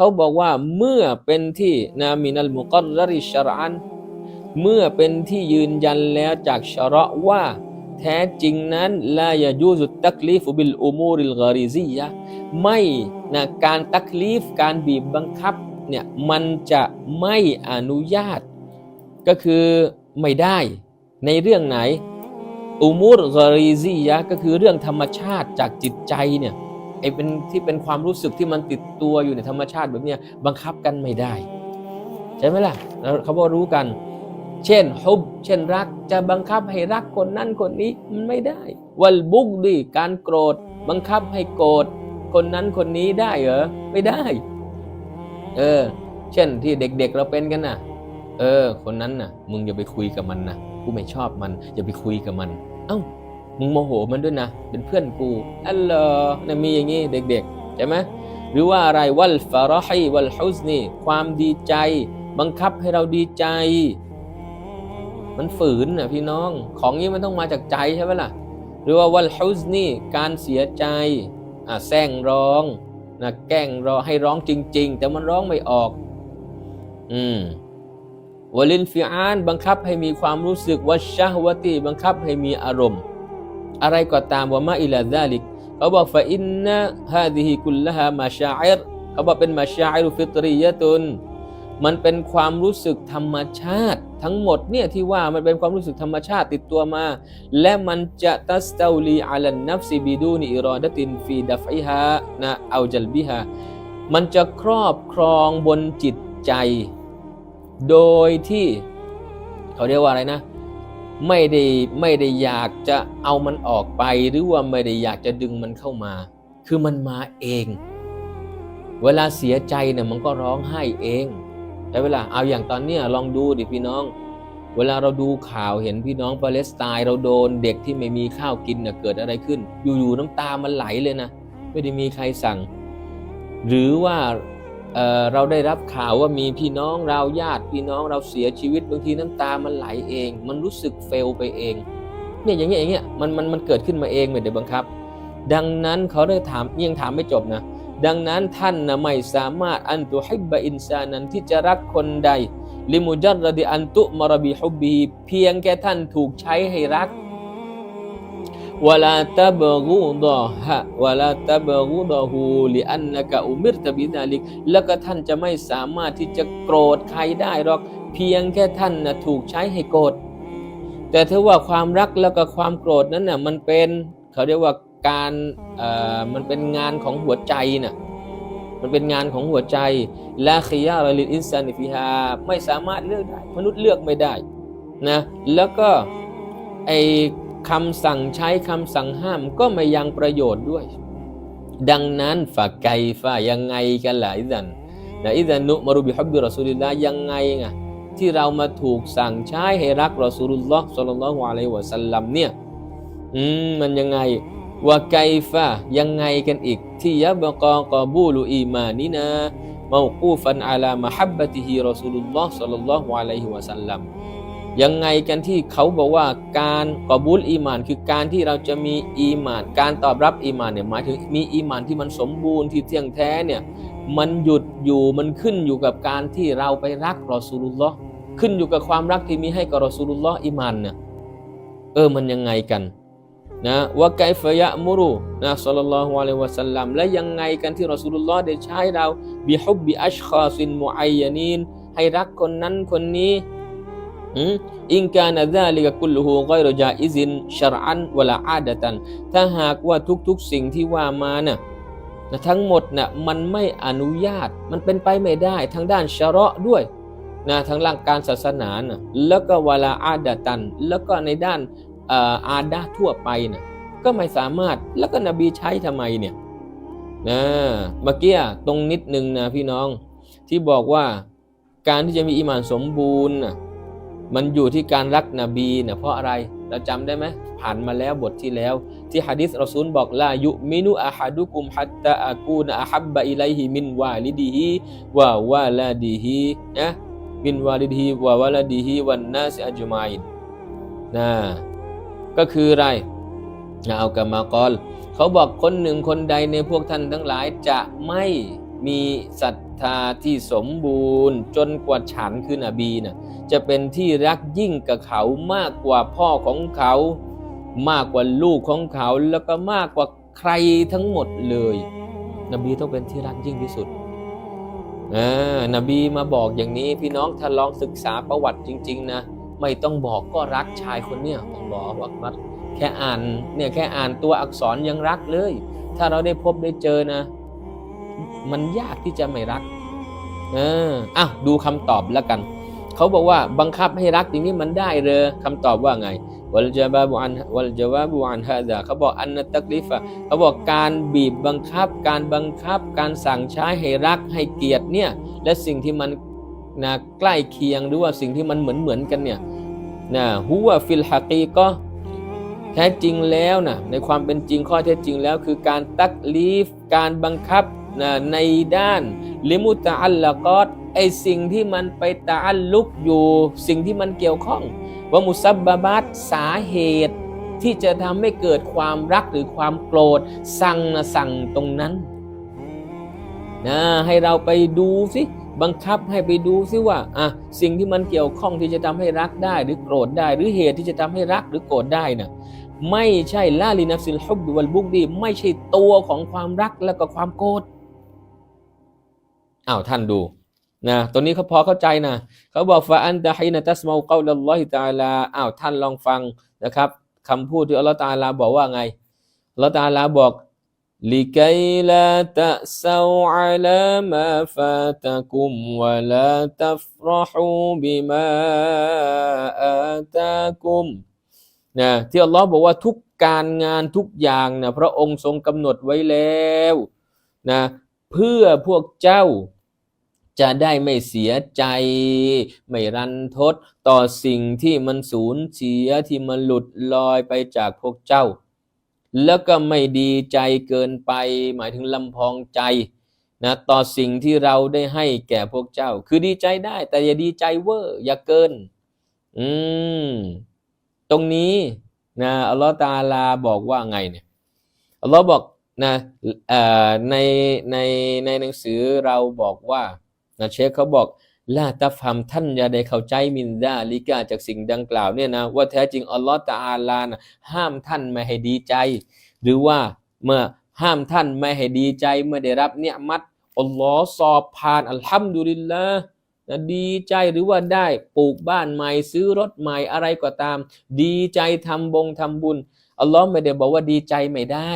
เขาบอกว่าเมื่อเป็นที่นามินัลมุกัรริชรอันเมื่อเป็นที่ยืนยันแล้วจากชะระว่า แท้จริงนั้นลายายูซุตตักลีฟบิลอุมูริลกอริซียะไม่นะการตักลีฟการบีบบังคับเนี่ยมันจะไม่อนุญาต ก็คือไม่ได้ในเรื่องไหนอุมูรกอริซียะก็คือเรื่องธรรมชาติจากจิตใจเนี่ย ไอ้เป็นที่เป็นความรู้สึกที่มันติดตัวอยู่ในธรรมชาติแบบเนี้ยบังคับกันไม่ได้ ใช่ไหมล่ะแล้วเขาบอกรู้กัน เช่นฮุบเช่นรักจะบังคับให้รักคนนั้นคนนี้มันไม่ได้ วัลบุกดีการโกรธ บังคับให้โกรธคนนั้นคนนี้ได้เหรอไม่ได้ เออ เช่นที่เด็กๆเราเป็นกันน่ะ เออ คนนั้นน่ะ มึงอย่าไปคุยกับมันนะกูไม่ชอบมันอย่าไปคุยกับมัน เอ้า มึงโมโหมันด้วยนะ เป็นเพื่อนกูอัลลอฮ์นะมีอย่างงี้เด็กๆใช่ไหมหรือว่าอะไรวัลฟารอฮีวัลฮุสนีความดีใจ บังคับให้เราดีใจ มันฝืนนะพี่น้อง ของนี้มันต้องมาจากใจใช่ไหมล่ะ หรือว่าวัลฮุสนีการเสียใจอะแซงร้องนะแกล้งร้องให้ร้องจริง ๆ แต่มันร้องไม่ออก อืมวลินฟิอาน บังคับให้มีความรู้สึกวัชชะวตีบังคับให้มีอารมณ์ อะไรก็ตามว่ามาอิลาซาลิกเขาบอกฟาอินนะฮาดิฮิกุลละฮามาชาอิรเขาบอกเป็นมาชาอิรุฟิตรียะตุนมันเป็นความรู้สึกธรรมชาติ ทั้งหมดเนี่ยที่ว่ามันเป็นความรู้สึกธรรมชาติติดตัวมา และมันจะตัสตาลีอัลันนัฟซิบิดูนิอิรอดตินฟีดัฟอิฮานะเอาจัลบิฮามันจะครอบครองบนจิตใจ โดยที่ เขาเรียกว่าอะไรนะ ไม่ได้ไม่ได้อยากจะเอามันออกไปหรือว่าไม่ได้อยากจะดึงมันเข้ามา คือมันมาเอง เวลาเสียใจเนี่ยมันก็ร้องไห้เอง แต่เวลาเอาอย่างตอนเนี้ยลองดูดิพี่น้อง เวลาเราดูข่าวเห็นพี่น้องปาเลสไตน์เราโดนเด็กที่ไม่มีข้าวกินเนี่ยเกิดอะไรขึ้น อยู่ๆน้ำตามันไหลเลยนะ ไม่ได้มีใครสั่ง หรือว่า เเราได้รับข่าวว่ามีพี่น้องเราญาติพี่น้องเราเสียชีวิตบางทีน้ำตามันไหลเอง มันรู้สึกเฟลไปเองเนี่ยอย่างเงี้ยอย่างเงี้ยมันมันมันเกิดขึ้นมาเองไม่ได้บังคับ ดังนั้นเขาได้ถามยังถามไม่จบนะดังนั้นท่านนะไม่สามารถอันตุฮิบบะอินซานันที่จะรักคนใด ลิมุจัรรดิอันตุมารบิฮุบบีเพียงแค่ท่านถูกใช้ให้รัก วลาตบกูดอฮะวลาตบกูดอฮูลิอันนกะอุมิรตบิดาลิก แล้วก็ท่านจะไม่สามารถที่จะโกรธใครได้หรอก เพียงแค่ท่านนะถูกใช้ให้โกรธ แต่ถ้าว่าความรักแล้วก็ความโกรธนั้นน่ะมันเป็นเขาเรียกว่าการเอ่อมันเป็นงานของหัวใจน่ะมันเป็นงานของหัวใจและขียาลิอินซานิฟิฮาไม่สามารถเลือกได้ มนุษย์เลือกไม่ได้นะแล้วก็ไอ คำสั่งใช้คำสั่งห้ามก็ไม่ยังประโยชน์ด้วย ดังนั้นฝากไกฝ่ายังไงกันล่ะอิดันนะอิดันนุมารุบิฮับบิรอสูลิลลายังไงไงที่เรามาถูกสั่งใช้ให้รักรอสูลุลลอฮ์สัลลัลลอฮุอะลัยฮิวะสัลลัมเนี่ยอืมมันยังไงว่าไกฟะยังไงกันอีก ที่ยะบกอกอบูลูอีมานินาเมากูฟันอาลามะฮับบะติฮิรอสูลุลลอฮ์สัลลัลลอฮุอะลัยฮิวะสัลลัม ยังไงกันที่เขาบอกว่าการกอบูลอีมาน คือการที่เราจะมีอีมาน การตอบรับอีมานเนี่ยหมายถึงมีอีมานที่มันสมบูรณ์ที่เที่ยงแท้เนี่ยมันหยุดอยู่มันขึ้นอยู่กับการที่เราไปรักรอสูลุลลอฮ์ขึ้นอยู่กับความรักที่มีให้กับรอสูลุลลอฮ์อีมานเนี่ยเออมันยังไงกันนะว่าไกฟยะมุรุนะสัลลัลลอฮุอะลัยฮิวะสัลลัมและยังไงกันที่รอสูลุลลอฮ์ได้ใช้เราบิฮุบบิอัชคอซินมุอัยยานีนให้รักคนนั้นคนนี้ อินกานะซาลิกะกุลฮูกอยรจาอิซินชรอันวลาอาดะตัน ถ้าหากว่าทุกๆสิ่งที่ว่ามาน่ะนะทั้งหมดน่ะมันไม่อนุญาตมันเป็นไปไม่ได้ทั้งด้านชะระด้วยนะทั้งหลักการศาสนานะแล้วก็วลาอาดะตัน แล้วก็ในด้านอาอาดาทั่วไปนะก็ไม่สามารถแล้วก็นบีใช้ทำไมเนี่ยนะเมื่อกี้ตรงนิดนึงนะพี่น้องที่บอกว่าการที่จะมีอิมานสมบูรณ์นะ มันอยู่ที่การรักนบีนะเพราะอะไรเราจำได้ไหมผ่านมาแล้วบทที่แล้ว ที่ฮะดิษรอซูลบอกลายุมินุอะฮัดุกุมฮัตตะอากูนอะฮับบะอิไลฮิมินวาลิดิฮิวะวาลาดิฮินะมินวาลิดิฮิวะวาลาดิฮิวันนาสอัจมัยนนะก็คืออะไรนะเอากรรมากรเขาบอกคนหนึ่งคนใดในพวกท่านทั้งหลายจะไม่มีศรัท ธาที่สมบูรณ์ จนกว่าฉันคือนบีน่ะจะเป็นที่รักยิ่งกับเขามากกว่าพ่อของเขา มากกว่าลูกของเขาแล้วก็มากกว่าใครทั้งหมดเลย นบีต้องเป็นที่รักยิ่งที่สุดนบีมาบอกอย่างนี้พี่น้องถ้าลองศึกษาประวัติจริง ๆ นะ ไม่ต้องบอกก็รักชายคนเนี้ยอัลลอฮฺอักบัรแค่อ่านเนี่ยแค่อ่านตัวอักษรยังรักเลย ถ้าเราได้พบได้เจอนะ มันยากที่จะไม่รักเอออะดูคำตอบแล้วกัน เขาบอกว่าบังคับให้รักอย่างนี้มันได้เลยคำตอบว่าไงวัลจาบาบุอันวัลจาวาบุอันฮะดาเขาบอกอันนัตตักลิฟะเขาบอกการบีบบังคับ การบังคับ การสั่งใช้ให้รักให้เกียรติเนี่ย และสิ่งที่มันนะใกล้เคียงหรือว่าสิ่งที่มันเหมือนเหมือนกันเนี่ยนะฮุวฟิลฮะกีก็แท้จริงแล้วนะในความเป็นจริงข้อเท็จจริงแล้ว คือการตักลีฟ การบังคับ นะในด้านลิมุตะอัลละกอดไอสิ่งที่มันไปตะอัลลุกอยู่ สิ่งที่มันเกี่ยวข้องว่ามุซับบาบัตสาเหตุที่จะทำให้เกิดความรักหรือความโกรธ สั่งนะสั่งตรงนั้นนะให้เราไปดูสิบังคับให้ไปดูสิว่าอะสิ่งที่มันเกี่ยวข้องที่จะทำให้รักได้ หรือโกรธได้ หรือเหตุที่จะทำให้รักหรือโกรธได้นะไม่ใช่ลาลินัฟซิลฮุบวัลบุกดี ไม่ใช่ตัวของความรักแล้วก็ความโกรธ อ้าวท่านดูนะตัวนี้เขาพอเข้าใจนะเขาบอกฟาอันตะฮินะตัสมาเกาลลอฮิตาลาอ้าวท่านลองฟังนะครับคำพูดที่อัลลอฮฺตาลาบอกว่าไงอัลลอฮฺตาลาบอกลิกยลาตะซาอัลามาฟาตะกุมวะลาตัฟรหูบิมาอาตะกุมนะที่อัลลอฮ์บอกว่าทุกการงานทุกอย่างนะพระองค์ทรงกำหนดไว้แล้วนะเพื่อพวกเจ้า จะได้ไม่เสียใจ ไม่รันทด ต่อสิ่งที่มันสูญเสียที่มันหลุดลอยไปจากพวกเจ้า แล้วก็ไม่ดีใจเกินไป หมายถึงลำพองใจนะต่อสิ่งที่เราได้ให้แก่พวกเจ้า คือดีใจได้ แต่อย่าดีใจเวอร์อย่าเกิน อืมตรงนี้นะอัลลอฮฺตาลาบอกว่าไงเนี่ยอัลลอฮ์บอกนะในในในหนังสือเราบอกว่า นะเชคเขาบอกลาตาฟัมท่านอย่าได้เข้าใจมินดาลิกาจากสิ่งดังกล่าวเนี่ยนะว่าแท้จริงอัลลอฮฺตาอาลานะห้ามท่านไม่ให้ดีใจ หรือว่าเมื่อห้ามท่านไม่ให้ดีใจเมื่อได้รับเนี่ยมัดอัลลอฮ์สอบผ่านอัลฮัมดุลิลละนะดีใจหรือว่าได้ปลูกบ้านใหม่ซื้อรถใหม่อะไรก็ตาม ดีใจทำบงทำบุญอัลลอฮ์ไม่ได้บอกว่าดีใจไม่ได้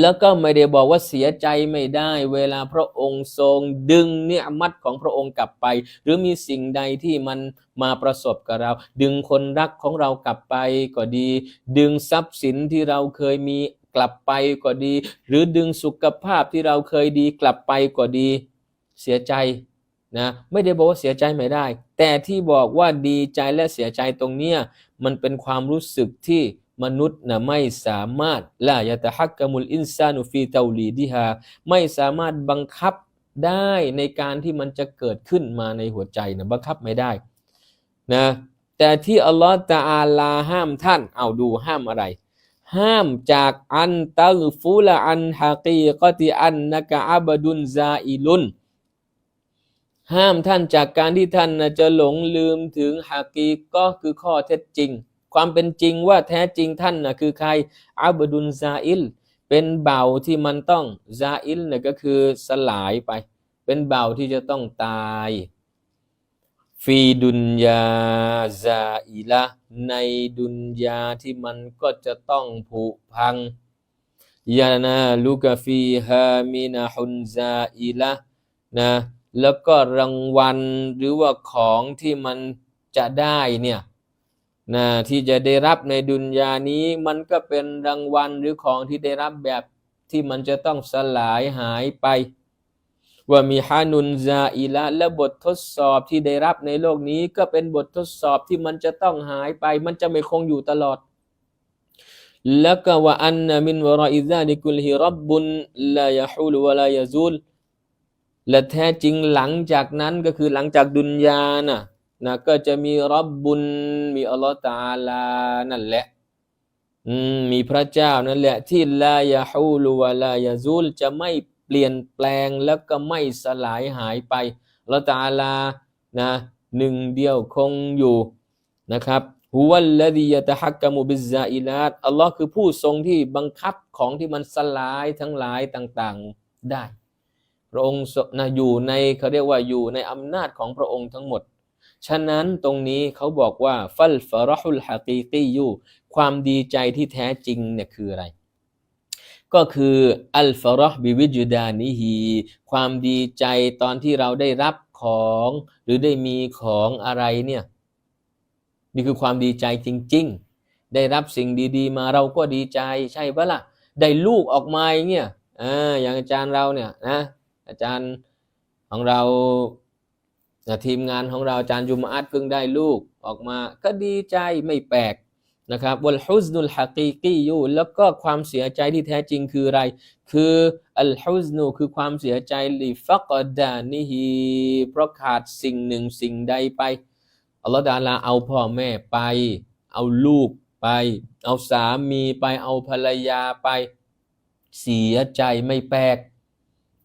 แล้วก็ไม่ได้บอกว่าเสียใจไม่ได้ เวลาพระองค์ทรงดึงเนี่ยมัดของพระองค์กลับไป หรือมีสิ่งใดที่มันมาประสบกับเรา ดึงคนรักของเรากลับไปก็ดี ดึงทรัพย์สินที่เราเคยมีกลับไปก็ดี หรือดึงสุขภาพที่เราเคยดีกลับไปก็ดี เสียใจนะไม่ได้บอกว่าเสียใจไม่ได้ แต่ที่บอกว่าดีใจและเสียใจตรงเนี้ยมันเป็นความรู้สึกที่ มนุษย์นะไม่สามารถละยะตะฮักกมุลอินซานุฟีเตาลีดิฮาไม่สามารถบังคับได้ในการที่มันจะเกิดขึ้นมาในหัวใจนะบังคับไม่ได้นะแต่ที่อัลลอฮฺตาอาลาห้ามท่านเอาดูห้ามอะไร ห้ามจากอันตัลฟูละอันฮะกีกติอันนักอับดุนซาอิลุนห้ามท่านจากการที่ท่านจะหลงลืมถึงฮะกีก็คือข้อเท็จจริง ความเป็นจริงว่าแท้จริงท่านนะคือใครอับดุลซาอิล เป็นเบาที่มันต้องซาอิลเนี่ยก็คือสลายไป เป็นเบาที่จะต้องตายฟีดุนยาซาอิละในดุนยาที่มันก็จะต้องผุพังยานาลูกฟีฮามินาฮุนซาอิละนะแล้วก็รางวัลหรือว่าของที่มันจะได้เนี่ย นะที่จะได้รับในดุนยานี้มันก็เป็นรางวัลหรือของที่ได้รับแบบที่มันจะต้องสลายหายไป ว่ามีฮานุนซาอิละและบททดสอบที่ได้รับในโลกนี้ ก็เป็นบททดสอบที่มันจะต้องหายไป มันจะไม่คงอยู่ตลอด แล้วก็ว่าอันนมินวรอิซาลิกุลฮิรับบุนลายะฮูลวะลายะซูลและแท้จริงหลังจากนั้นก็คือหลังจากดุนยานะ่ะ นะก็จะมีรับบุญมีอัลลอฮฺตาลานั่นแหละมีพระเจ้านั่นแหละที่ลายาฮูลวะลายาซูลจะไม่เปลี่ยนแปลงแล้วก็ไม่สลายหายไปละตาลานะหนึ่งเดียวคงอยู่นะครับฮุวัลละดียะตะฮักกะมุบิซาอิลาตอัลลอฮ์คือผู้ทรงที่บังคับของที่มันสลายทั้งหลายต่างๆได้ พระองค์นะอยู่ในเขาเรียกว่าอยู่ในอำนาจของพระองค์ทั้งหมด ฉะนั้นตรงนี้เขาบอกว่าฟัลฟรอฮุลฮะกีกียูความดีใจที่แท้จริงเนี่ยคืออะไร ก็คืออัลฟรอฮบิวิจุดานิฮีความดีใจตอนที่เราได้รับของ หรือได้มีของอะไรเนี่ยนี่คือความดีใจจริง ๆ ได้รับสิ่งดีๆ มาเราก็ดีใจใช่ปะละ่ะ ได้ลูกออกมาอย่างเงี้ยอ่าอย่างอาจารย์เราเนี่ยนะอาจารย์ของเรา ทีมงานของเราอาจารย์ยุมอัดเพิ่งได้ลูกออกมาก็ดีใจไม่แปลกนะครับวัลฮุซนุลฮะกีกียูแล้วก็ความเสียใจที่แท้จริงคืออะไร คืออัลฮุซนูคือความเสียใจลิฟักดานิฮีเพราะขาดสิ่งหนึ่งสิ่งใดไปอัลลอฮฺดาลาเอาพ่อแม่ไป เอาลูกไป เอาสามีไปเอาภรรยาไป เสียใจไม่แปลก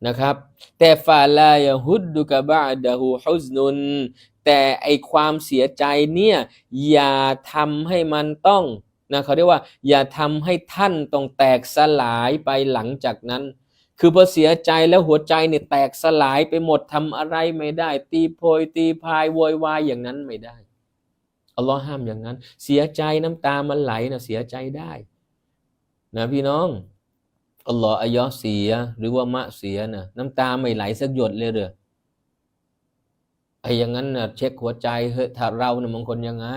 นะครับ แต่ฟาลายฮุดดุกะบะดะฮูฮุซนุน แต่ไอความเสียใจเนี่ยอย่าทำให้มันต้องนะเขาเรียกว่า อย่าทำให้ท่านต้องแตกสลายไปหลังจากนั้น คือพอเสียใจแล้วหัวใจเนี่ยแตกสลายไปหมดทำอะไรไม่ได้ ตีโพยตีพายโวยวายอย่างนั้นไม่ได้อัลลอฮ์ห้ามอย่างนั้น เสียใจน้ำตามันไหลนะเสียใจได้ นะพี่น้อง อัลลอฮ์อายอเสีย หรือว่ามะเสียนะน้ำตาไม่ไหลสักหยดเลยเด้อไอ้อย่างนั้นนะเช็คหัวใจเฮ้ยถ้าเราเนี่ยบางคนยังไง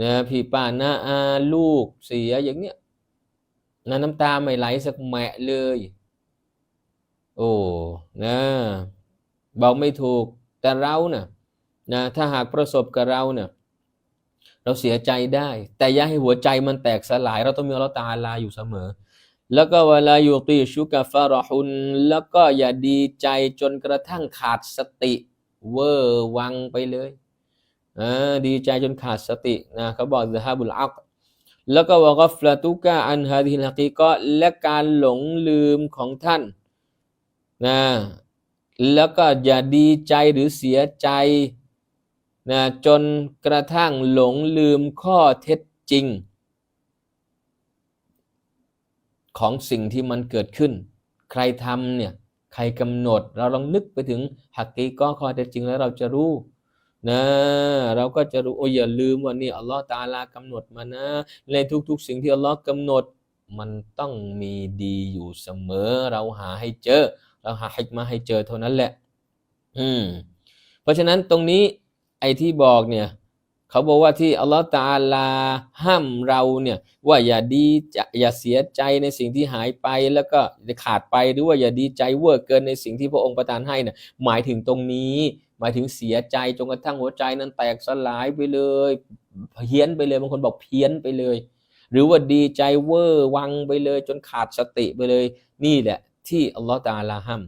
นะพี่ป้าน้าอาลูกเสียอย่างเนี้ยนะน้ำตาไม่ไหลสักแมะเลย โอ้นะบอกไม่ถูกแต่เราเนะ่ะนะถ้าหากประสบกับเราเนี่ยเราเสียใจได้ แต่อย่าให้หัวใจมันแตกสลาย เราต้องมีอัลลอฮ์ตาลาอยู่เสมอ แล้วก็เวลาอยู่ตีชุกาฟารหุน แล้วก็อย่าดีใจจนกระทั่งขาดสติ เวอร์วังไปเลยอ่าดีใจจนขาดสตินะเขาบอกซะฮาบุลอักแล้วก็วกฟลาตุกะอันฮาดิลฮกีก็และการหลงลืมของท่านนะแล้วก็อย่าดีใจหรือเสียใจนะจนกระทั่งหลงลืมข้อเท็จจริง ของสิ่งที่มันเกิดขึ้น ใครทำเนี่ยใครกำหนด เราลองนึกไปถึงหักกีก็ข้อเท็จจริงแล้วเราจะรู้นะเราก็จะรู้โอ้อย่าลืมว่านี่อัลลอฮ์ตาลากำหนดมานะ ในทุกๆ สิ่งที่อัลลอฮ์กำหนด มันต้องมีดีอยู่เสมอ เราหาให้เจอ เราหาให้มาให้เจอเท่านั้นแหละ อืม เพราะฉะนั้นตรงนี้ไอ้ที่บอกเนี่ย เขาบอกว่าที่อัลลอฮฺตาลาห้ามเราเนี่ยว่าอย่าดีอย่าเสียใจในสิ่งที่หายไปแล้วก็ขาดไปหรือว่าอย่าดีใจเวอร์เกินในสิ่งที่พระองค์ประทานให้เนี่ยหมายถึงตรงนี้ หมายถึงเสียใจจนกระทั่งหัวใจนั้นแตกสลายไปเลยเพี้ยนไปเลยบางคนบอกเพี้ยนไปเลย หรือว่าดีใจเวอร์วังไปเลย จนขาดสติไปเลย นี่แหละที่อัลลอฮฺตาลาห้าม